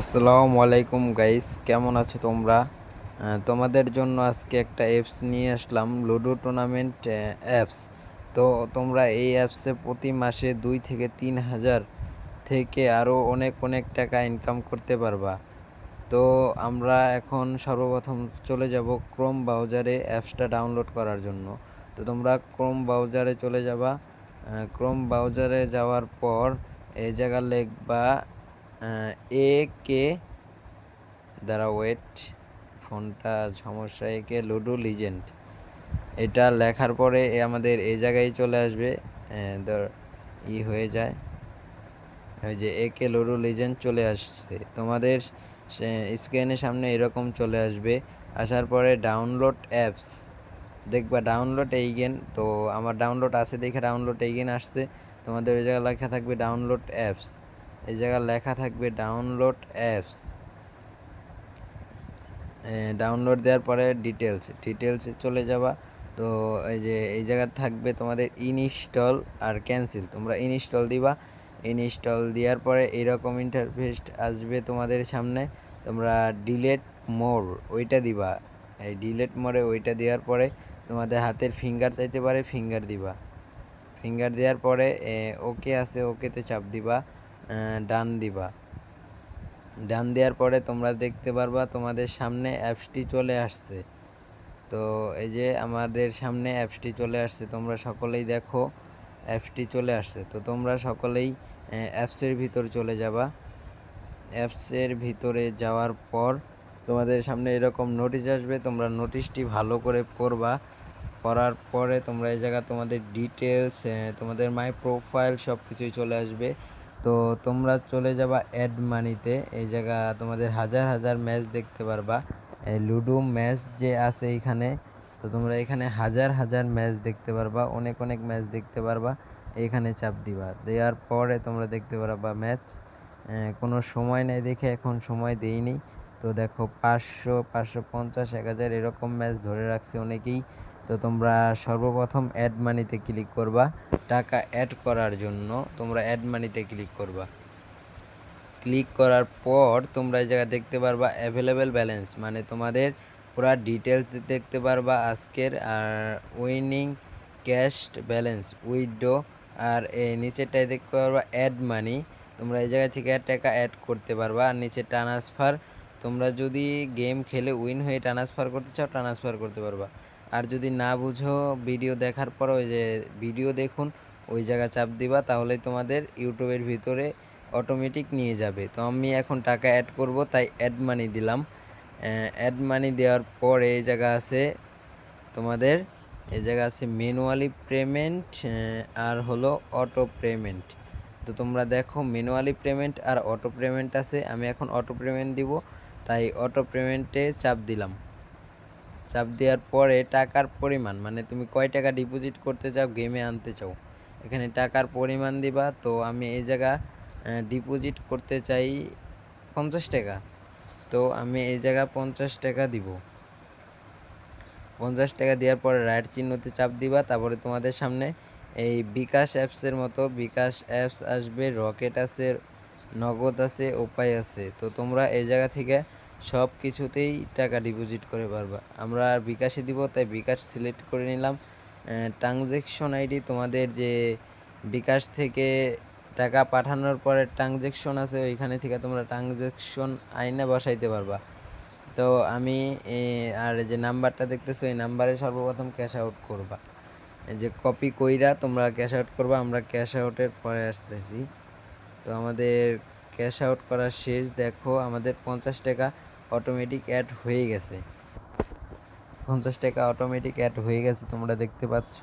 আসসালামু আলাইকুম গাইস, কেমন আছো তোমরা? তোমাদের জন্য আজকে একটা অ্যাপস নিয়ে আসলাম, লুডো টুর্নামেন্ট অ্যাপস তো তোমরা এই অ্যাপসে প্রতি মাসে দুই থেকে তিন হাজার থেকে আরও অনেক অনেক টাকা ইনকাম করতে পারবা। তো আমরা এখন সর্বপ্রথম চলে যাব ক্রোম ব্রাউজারে অ্যাপসটা ডাউনলোড করার জন্য। তো তোমরা ক্রোম ব্রাউজারে চলে যাবা। ক্রোম ব্রাউজারে যাওয়ার পর এই জায়গা লিখবা এ কে দ্বারা ওয়েট ফোনটা সমস্যা একে লুডো লিজেন্ড এটা লেখার পরে এ আমাদের এই জায়গায় চলে আসবে ধর, ই হয়ে যায়। ওই যে একে লুডো লিজেন্ড চলে আসছে। তোমাদের স্ক্রিনের সামনে এরকম চলে আসবে। আসার পরে ডাউনলোড অ্যাপস দেখবা ডাউনলোড এইগেন তো আমার ডাউনলোড আছে দেখে ডাউনলোড এইগেন আসছে। তোমাদের ওই জায়গায় লেখা থাকবে ডাউনলোড অ্যাপস এই জায়গায় লেখা থাকবে ডাউনলোড অ্যাপস ডাউনলোড দেওয়ার পরে ডিটেলস ডিটেলসে চলে যাবা। তো এই যে, এই জায়গা থাকবে তোমাদের ইনস্টল আর ক্যান্সেল। তোমরা ইনস্টল দিবা। ইনস্টল দেওয়ার পরে এরকম ইন্টারফেস আসবে তোমাদের সামনে। তোমরা ডিলেট মোর ওইটা দিবা। এই ডিলেট মোরে ওইটা দেওয়ার পরে তোমাদের হাতের ফিঙ্গার চাইতে পারে ফিঙ্গার দিবা। ফিঙ্গার দেওয়ার পরে ওকে আছে ওকেতে চাপ দিবা। ডান দিবা। ডান দেওয়ার পরে তোমরা দেখতে পারবা তোমাদের সামনে অ্যাপসটি চলে আসছে। তো এই যে আমাদের সামনে অ্যাপসটি চলে আসছে, তোমরা সকলেই দেখো অ্যাপসটি চলে আসছে। তো তোমরা সকলেই অ্যাপসের ভিতর চলে যাবা। অ্যাপসের ভিতরে যাওয়ার পর তোমাদের সামনে এরকম নোটিশ আসবে, তোমরা নোটিশটি ভালো করে পড়বা। পড়ার পরে তোমরা এই জায়গা তোমাদের ডিটেলস তোমাদের মাই প্রোফাইল সব কিছুই চলে আসবে। তো তোমরা চলে যাবা অ্যাড মানিতে এই জায়গা তোমাদের হাজার হাজার ম্যাচ দেখতে পারবা। এই লুডো ম্যাচ যে আছে এখানে তো তোমরা এখানে হাজার হাজার ম্যাচ দেখতে পারবা, অনেক অনেক ম্যাচ দেখতে পারবা। এইখানে চাপ দিবা। দেওয়ার পরে তোমরা দেখতে পারবা ম্যাচ কোনো সময় নাই দেখে এখন সময় দেইনি। তো দেখো পাঁচশো পাঁচশো পঞ্চাশ, এক হাজার এরকম ম্যাচ ধরে রাখছে অনেকেই। তো তোমরা সর্বপ্রথম অ্যাড মানিতে ক্লিক করবা। টাকা অ্যাড করার জন্য তোমরা অ্যাড মানিতে ক্লিক করবা। ক্লিক করার পর তোমরা এই জায়গায় দেখতে পারবা অ্যাভেলেবেল ব্যালেন্স মানে তোমাদের পুরো ডিটেলস দেখতে পারবা আজকের আর উইনিং ক্যাশ ব্যালেন্স উইডো আর এই নিচেরটায় দেখতে পারবা অ্যাড মানি তোমরা এই জায়গা থেকে টাকা অ্যাড করতে পারবা। আর নিচে ট্রান্সফার তোমরা যদি গেম খেলে উইন হয়ে ট্রান্সফার করতে চাও ট্রান্সফার করতে পারবা। আর যদি না বুঝো ভিডিও দেখার পর ওই যে ভিডিও দেখুন, ওই জায়গা চাপ দিবা তাহলে তোমাদের ইউটিউবের ভিতরে অটোমেটিক নিয়ে যাবে। তো আমি এখন টাকা অ্যাড করব, তাই অ্যাড মানি দিলাম। অ্যাড মানি দেওয়ার পরে এই জায়গা আছে তোমাদের, এই জায়গা আছে ম্যানুয়ালি পেমেন্ট আর হলো অটো পেমেন্ট তো তোমরা দেখো ম্যানুয়ালি পেমেন্ট আর অটো পেমেন্ট আছে, আমি এখন অটো পেমেন্ট দিব, তাই অটো পেমেন্টে চাপ দিলাম। চাপ দেওয়ার পরে টাকার পরিমাণ মানে তুমি কয় টাকা ডিপোজিট করতে চাও গেমে আনতে চাও। এখানে টাকার পরিমাণ দিবা, তো আমি এই জায়গা ডিপোজিট করতে চাই পঞ্চাশ টাকা। তো আমি এই জায়গা পঞ্চাশ টাকা দিব। পঞ্চাশ টাকা দেওয়ার পরে রাইট চিহ্নতে চাপ দিবা, তারপরে তোমাদের সামনে এই বিকাশ অ্যাপসের মতো, বিকাশ অ্যাপস আসবে রকেট আছে, নগদ আছে, উপায় আছে। তো তোমরা এই জায়গা থেকে সব কিছুতেই টাকা ডিপোজিট করে পারবা আমরা আর বিকাশে দিব, তাই বিকাশ সিলেক্ট করে নিলাম। ট্রানজেকশন আইডি তোমাদের যে বিকাশ থেকে টাকা পাঠানোর পরে ট্রানজেকশন আছে, ওইখানে থেকে তোমরা ট্রানজেকশন আইনে বসাইতে পারবা। তো আমি আর যে নাম্বারটা দেখতেছো, এই নাম্বারে সর্বপ্রথম ক্যাশ আউট করবা। যে কপি কইরা তোমরা ক্যাশ আউট করবা, আমরা ক্যাশ আউটের পরে আসতেছি। তো আমাদের ক্যাশ আউট করা শেষ, দেখো, আমাদের পঞ্চাশ টাকা। অটোমেটিক অ্যাড হয়ে গেছে। পঞ্চাশ টাকা অটোমেটিক অ্যাড হয়ে গেছে তোমরা দেখতে পাচ্ছ।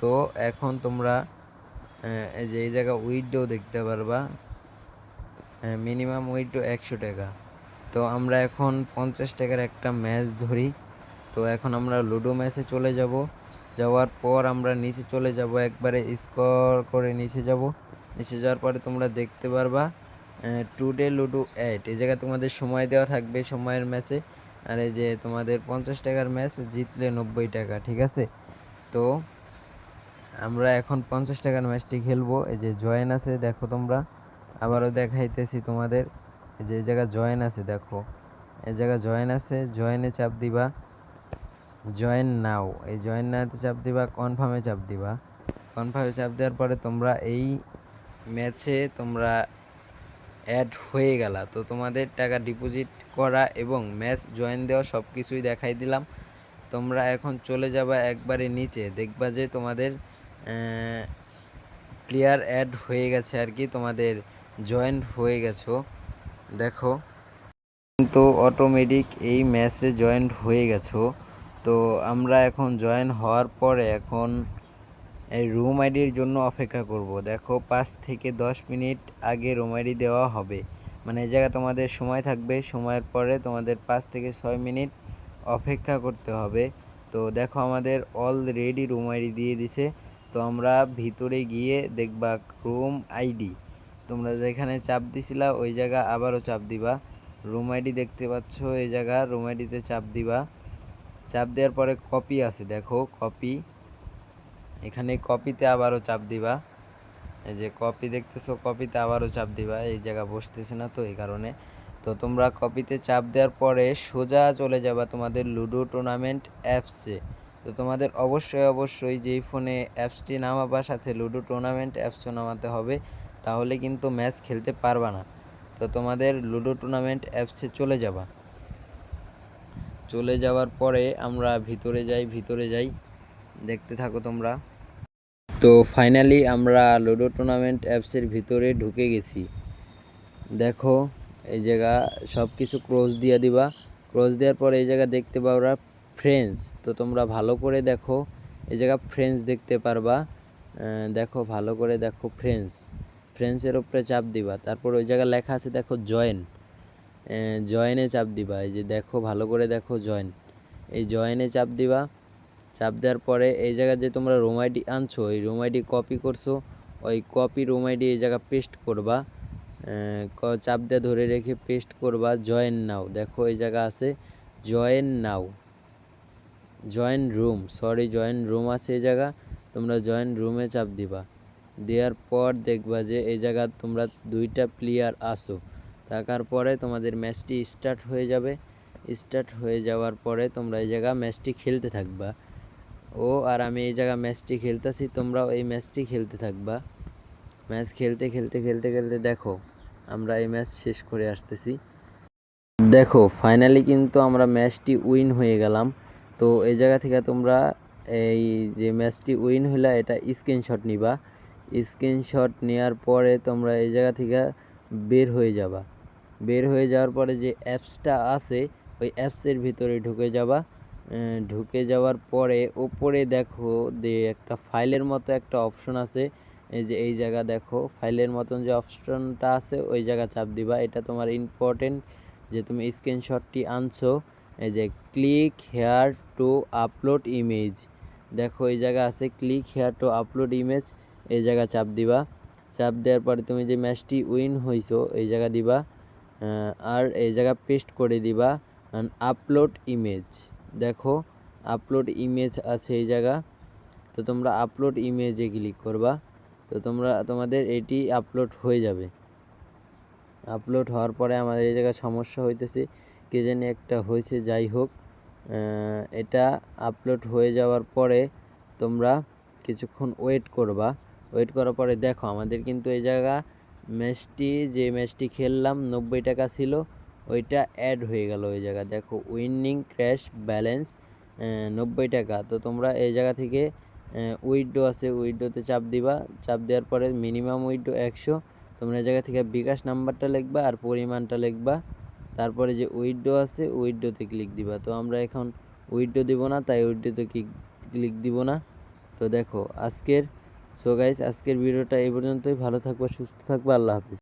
তো এখন তোমরা যে এই জায়গা উইডো দেখতে পারবা। মিনিমাম উইডো একশো টাকা। তো আমরা এখন পঞ্চাশ টাকার একটা ম্যাচ ধরি। তো এখন আমরা লুডো ম্যাচে চলে যাব। যাওয়ার পর আমরা নিচে চলে যাব, একবারে স্কোর করে নিচে যাব। নিচে যাওয়ার পরে তোমরা দেখতে পারবা টুডে, লুডো অ্যাট এই জায়গায় তোমাদের সময় দেওয়া থাকবে সময়ের ম্যাচে। আর এই যে তোমাদের পঞ্চাশ টাকার ম্যাচ জিতলে নব্বই টাকা, ঠিক আছে? তো আমরা এখন পঞ্চাশ টাকার ম্যাচটি খেলব। এই যে জয়েন আছে, দেখো তোমরা। আবারও দেখাইতেছি তোমাদের। এই যে এই জায়গায় জয়েন আছে, দেখো। এই জায়গায় জয়েন আছে, জয়েনে চাপ দিবা। Join now. এই জয়েন নাওতে চাপ দিবা, কনফার্মে চাপ দিবা। কনফার্মে চাপ দেওয়ার পরে তোমরা এই ম্যাচে তোমরা অ্যাড হয়ে গেলা। তো তোমাদের টাকা ডিপোজিট করা এবং ম্যাচ জয়েন দেওয়া সব কিছুই দেখাই দিলাম। তোমরা এখন চলে যাবা একবারে নিচে। দেখবা যে তোমাদের প্লেয়ার অ্যাড হয়ে গেছে আর কি, তোমাদের জয়েন হয়ে গেছো। দেখো, কিন্তু অটোমেটিক এই ম্যাচে জয়েন হয়ে গেছো। তো আমরা এখন জয়েন হওয়ার পরে এখন রুম আইডির জন্য অপেক্ষা করব। দেখো, পাঁচ থেকে দশ মিনিট আগে রুম আইডি দেওয়া হবে। মানে এই জায়গায় তোমাদের সময় থাকবে। সময়ের পরে তোমাদের পাঁচ থেকে ছয় মিনিট অপেক্ষা করতে হবে। তো দেখো, আমাদের অলরেডি রুম আইডি দিয়ে দিছে। তো আমরা ভিতরে গিয়ে দেখবা রুম আইডি তোমরা যেখানে চাপ দিছিলা, ওই জায়গা আবারও চাপ দিবা। রুম আইডি দেখতে পাচ্ছ, এই জায়গা রুম আইডিতে চাপ দিবা। চাপ দেওয়ার পরে কপি আছে। দেখো কপি এখানে কপিতে আবারও চাপ দিবা। এই যে কপি দেখতেছো, কপিতে আবারও চাপ দিবা। এই জায়গা বসতেছে না তো এই কারণে। তো তোমরা কপিতে চাপ দেওয়ার পরে সোজা চলে যাবা তোমাদের লুডো টুর্নামেন্ট অ্যাপসে। তো তোমাদের অবশ্যই অবশ্যই যেই ফোনে অ্যাপসটি নামাবা, সাথে লুডো টুর্নামেন্ট অ্যাপসও নামাতে হবে। তাহলে কিন্তু ম্যাচ খেলতে পারবা না। তো তোমাদের লুডো টুর্নামেন্ট অ্যাপসে চলে যাবা। চলে যাওয়ার পরে আমরা ভিতরে যাই ভিতরে যাই। দেখতে থাকো তোমরা। তো ফাইনালি আমরা লুডো টুর্নামেন্ট অ্যাপসের ভিতরে ঢুকে গেছি। দেখো, এই জায়গা সব কিছু ক্রস দিয়ে দিবা। ক্রস দেওয়ার পরে এই জায়গা দেখতে পাওয়া ফ্রেন্ডস তো তোমরা ভালো করে দেখো, এই জায়গা ফ্রেন্ডস দেখতে পারবা। দেখো, ভালো করে দেখো ফ্রেন্ডস ফ্রেন্ডসের উপরে চাপ দিবা। তারপর ওই জায়গায় লেখা আছে, দেখো জয়েন জয়েনে চাপ দিবা। এই যে দেখো, ভালো করে দেখো জয়েন এই জয়েনে চাপ দিবা। চাপ দেওয়ার পরে এই জায়গায় যে তোমরা রুম আইডি আনছো ওই রুম আইডি কপি করছ, ওই কপি রুম আইডি এই জায়গা পেস্ট করবা। চাপ দিয়ে ধরে রেখে পেস্ট করবা জয়েন নাও দেখো এই জায়গা আছে join now join room sorry join room আছে এই জায়গা। তোমরা জয়েন রুমে চাপ দিবা। দেওয়ার পর দেখবা যে এই জায়গা তোমরা দুইটা প্লেয়ার আসো থাকার পরে তোমাদের ম্যাচটি স্টার্ট হয়ে যাবে। স্টার্ট হয়ে যাওয়ার পরে তোমরা এই জায়গা ম্যাচটি খেলতে থাকবা। ও আর আমি এই জায়গায় ম্যাচটি খেলতেছি, তোমরাও এই ম্যাচটি খেলতে থাকবা। ম্যাচ খেলতে খেলতে খেলতে খেলতে দেখো, আমরা এই ম্যাচ শেষ করে আসতেছি। দেখো ফাইনালি কিন্তু আমরা ম্যাচটি উইন হয়ে গেলাম। তো এই জায়গা থেকে তোমরা এই যে ম্যাচটি উইন হইলা, এটা স্ক্রিনশট নিবা। স্ক্রিনশট নেওয়ার পরে তোমরা এই জায়গা থেকে বের হয়ে যাবা। বের হয়ে যাওয়ার পরে যে অ্যাপসটা আছে, ওই অ্যাপসের ভিতরে ঢুকে যাবা। ঢুকে যাওয়ার পরে ওপরে দেখো যে একটা ফাইলের মতো একটা অপশন আছে। এই যে এই জায়গা দেখো, ফাইলের মতন যে অপশনটা আছে, ওই জায়গা চাপ দিবা। এটা তোমার ইম্পর্টেন্ট যে তুমি স্ক্রিনশটটি আনছো। এই যে click here to upload image দেখো এই জায়গা আছে click here to upload image এই জায়গা চাপ দিবা। চাপ দেওয়ার পরে তুমি যে ম্যাচটি উইন হইছো, এই জায়গা দিবা। আর এই জায়গা পেস্ট করে দিবা। আপলোড ইমেজ দেখো আপলোড ইমেজ আছে এই জায়গা। তো তোমরা আপলোড ইমেজে ক্লিক করবা। তো তোমরা, তোমাদের এটি আপলোড হয়ে যাবে। আপলোড হওয়ার পরে আমাদের এই জায়গায় সমস্যা হইতেছে, কে জানি একটা হয়েছে, যাই হোক এটা আপলোড হয়ে যাওয়ার পরে তোমরা কিছুক্ষণ ওয়েট করবা। ওয়েট করার পরে দেখো, আমাদের কিন্তু এই জায়গা ম্যাচটি যে ম্যাচটি খেললাম, নব্বই টাকা ছিল ওইটা অ্যাড হয়ে গেল ওই জায়গা দেখো উইনিং ক্র্যাশ ব্যালেন্স নব্বই টাকা। তো তোমরা এই জায়গা থেকে উইডো আছে উইডোতে চাপ দিবা। চাপ দেওয়ার পরে মিনিমাম উইডো একশো। তোমরা এই জায়গা থেকে বিকাশ নাম্বারটা লিখবা আর পরিমাণটা লিখবা। তারপরে যে উইডো আছে উইডোতে ক্লিক দিবা। তো আমরা এখন উইডো দিব না, তাই উইডোতে ক্লিক দিব না। তো দেখো, আজকের সো গাইস আজকের ভিডিওটা এই পর্যন্তই। ভালো থাকবা, সুস্থ থাকবা। আল্লাহ হাফিজ।